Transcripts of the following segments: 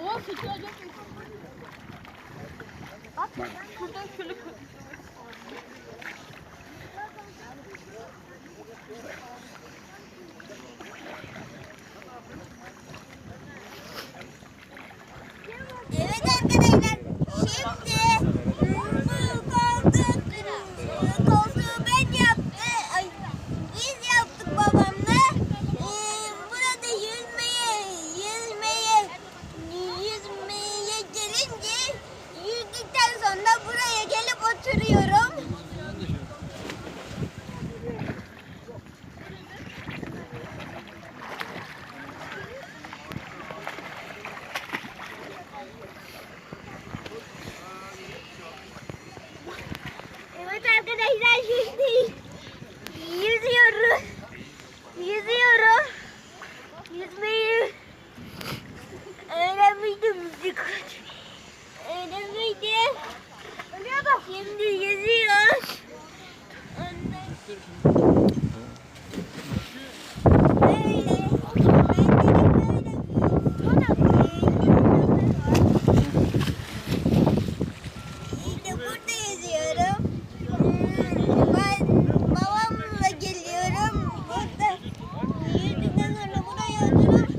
Oo sıçrayacak. Bak şuradan şöyle arkadaşlar şimdi yüzüyoruz. Yüzüyorum. Yüzmeyi öğrenmiştim. Öğrenmiştim. Şimdi yüzüyoruz. Böyle. İşte burada yazıyorum. Ben babamla geliyorum. Burada yüzdükten sonra buraya oturup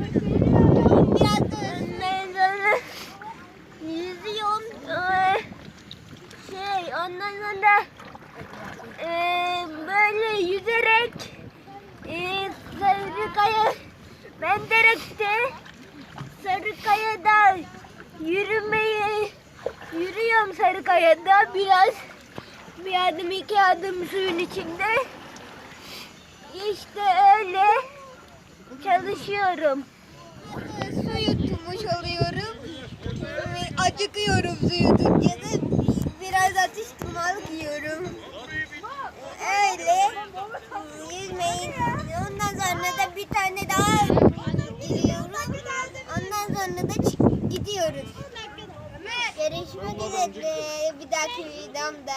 biraz da ondan sonra yüzüyorum. Ee, Şey ondan sonra ee, böyle yüzerek ee, Sarıkaya Menderek'te Sarıkaya'da yürümeyi yürüyorum Sarıkaya'da biraz bir adım iki adım suyun içinde. İşte öyle çalışıyorum. Su yutmuş oluyorum. Acıkıyorum su yutunca atıştırmalık yiyorum. Öyle yüzmeyi ondan sonra da bir tane daha giriyoruz. Ondan sonra da gidiyoruz. Görüşmek üzere bir dahaki videomda.